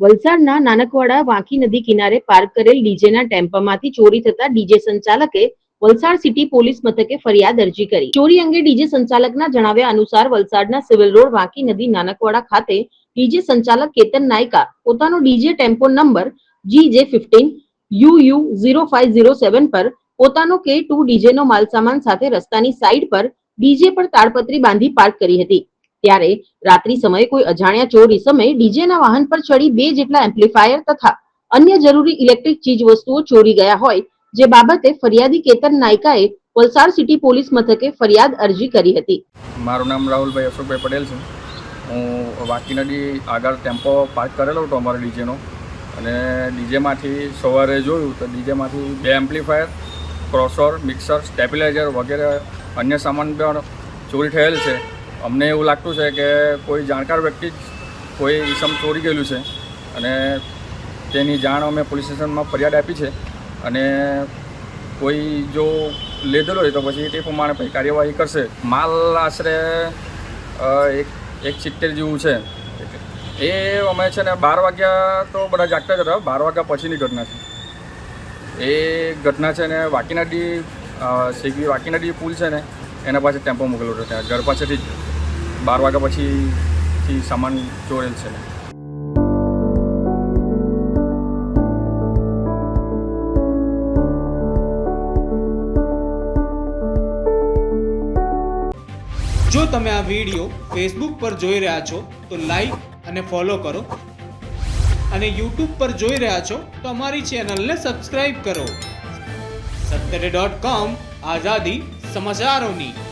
વલસાડના નાનકવાડા વાંકી નદી કિનારે પાર્ક કરેલ ડીજેના ટેમ્પામાંથી ચોરી થતા ડીજે સંચાલકે વલસાડ સિટી પોલીસ મથકે ફરિયાદ અરજી કરી. ચોરી અંગે ડીજે સંચાલકના જણાવ્યા અનુસાર વલસાડના સિવિલ રોડ વાંકી નદી નાનકવાડા ખાતે ડીજે સંચાલક કેતન નાયકા પોતાનો DJ tempo number G J fifteen U U zero five zero seven પર પોતાનો કે ટુ ડીજેનો માલસામાન સાથે રસ્તાની સાઈડ પર ડીજે પર તાડપત્રી બાંધી પાર્ક કરી હતી. ત્યારે રાત્રિ સમયે કોઈ અજાણ્યા ચોર સમયે ડીજેના વાહન પર ચડી બે જેટલા એમ્પ્લીફાયર તથા અન્ય જરૂરી ઇલેક્ટ્રિક ચીજ વસ્તુઓ ચોરી ગયા હોય, જે બાબતે ફરિયાદી કેતન નાયકાએ વલસાડ સિટી પોલીસ મથકે ફરિયાદ અરજી કરી હતી. મારું નામ રાહુલભાઈ અશોકભાઈ પટેલ છે. હું વાકી નદી આગળ ટેમ્પો પાર્ક કરેલો હતો અમારો ડીજેનો. અને ડીજેમાંથી સવારે જોયું તો ડીજેમાંથી બે એમ્પ્લીફાયર ક્રોસર મિક્સર સ્ટેબિલાઇઝર વગેરે અન્ય સામાન પણ ચોરી થયેલ છે. અમને એવું લાગતું છે કે કોઈ જાણકાર વ્યક્તિ જ કોઈ ઈસમ ચોરી ગયેલું છે અને તેની જાણ અમે પોલીસ સ્ટેશનમાં ફરિયાદ આપી છે અને કોઈ જો લીધેલો હોય તો પછી તે પ્રમાણે પછી કાર્યવાહી કરશે. માલ આશરે એક એક સિત્તેર જેવું છે. એ અમે છે ને બાર વાગ્યા તો બધા જાગતા જ હતા. બાર વાગ્યા પછીની ઘટના છે. એ ઘટના છે ને વાકીનાડી શેગવી વાકીનાડી પુલ છે ને, એના પાસે ટેમ્પો મૂકેલો હતો ત્યાં. ઘર પાસેથી જ. બાર વાગ્યા પછીથી સામાન ચોરેલ છે. જો તમે આ વીડિયો ફેસબુક પર જોઈ રહ્યા છો, તો લાઈક અને ફોલો કરો. અને યુટ્યુબ પર જોઈ રહ્યા છો, તો અમારી ચેનલને સબસ્ક્રાઇબ કરો. સત્તરે ડોટ કોમ આઝાદી સમાચારોની.